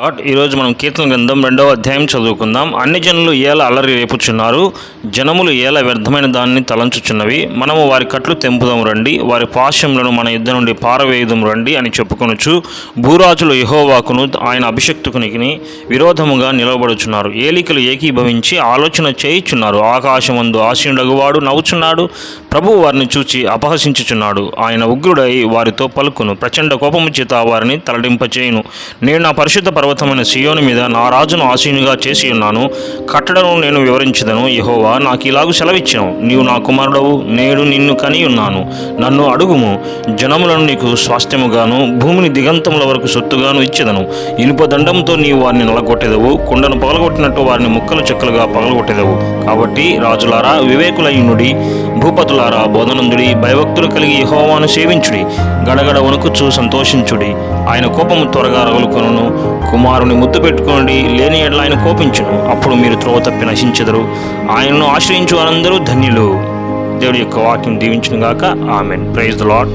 Lord, ఈరోజు మనం కీర్తన గ్రంథం రెండవ అధ్యాయం చదువుకుందాం. అన్ని జనులు ఏల అలరి రేపుచున్నారు. జనములు ఏల వ్యర్థమైన దాన్ని తలంచుచున్నవి. మనము వారి కట్లు తెంపుదాం రండి. వారి పాశ్యములను మన యుద్ధ నుండి పారవేయుదం రండి అని చెప్పుకొనుచు భూరాజులు యహోవాకును ఆయన అభిషక్తుకునికి విరోధముగా నిలబడుచున్నారు ఏలికలు ఏకీభవించి ఆలోచన చేయుచున్నారు. ఆకాశమందు ఆశీనుడగువాడు నవ్వుచున్నాడు. ప్రభు వారిని చూచి అపహసించుచున్నాడు. ఆయన ఉగ్రుడై వారితో పలుకును. ప్రచండ కోపము చేత వారిని తలడింపచేయును నేను నా పరిశుద్ధ పర్వతమైన సియోను మీద నా రాజును ఆసీనుగా చేసి ఉన్నాను. కట్టడను నేను వివరించదను. యహోవా నాకు ఇలాగ సెలవిచ్చాను. నీవు నా కుమారుడవు. నేడు నిన్ను కని ఉన్నాను. నన్ను అడుగుము. జనములను నీకు స్వాస్థ్యముగాను భూమిని దిగంతముల వరకు సొత్తుగాను ఇచ్చేదను. ఇనుప దండంతో నీవు వారిని నలగొట్టెదవు. కుండను పగలగొట్టినట్టు వారిని ముక్కలు చెక్కలుగా పగలగొట్టెదవు. కాబట్టి రాజులారా వివేకులయునుడి భూపతులారా బోధనందుడి భయభక్తులు కలిగి యెహోవాను సేవించుడి. గడగడ వణుకుచు సంతోషించుడి. ఆయన కోపము త్వరగా రగులుకొను కుమారుని ముద్దు పెట్టుకోండి లేని ఎడ్ల ఆయన కోపించును. అప్పుడు మీరు త్రోవ తప్పి నశించెదరు. ఆయనను ఆశ్రయించు వారందరూ ధన్యులు. దేవుడి యొక్క వాక్యం దీవించునుగాక. ఆమెన్. Praise the lord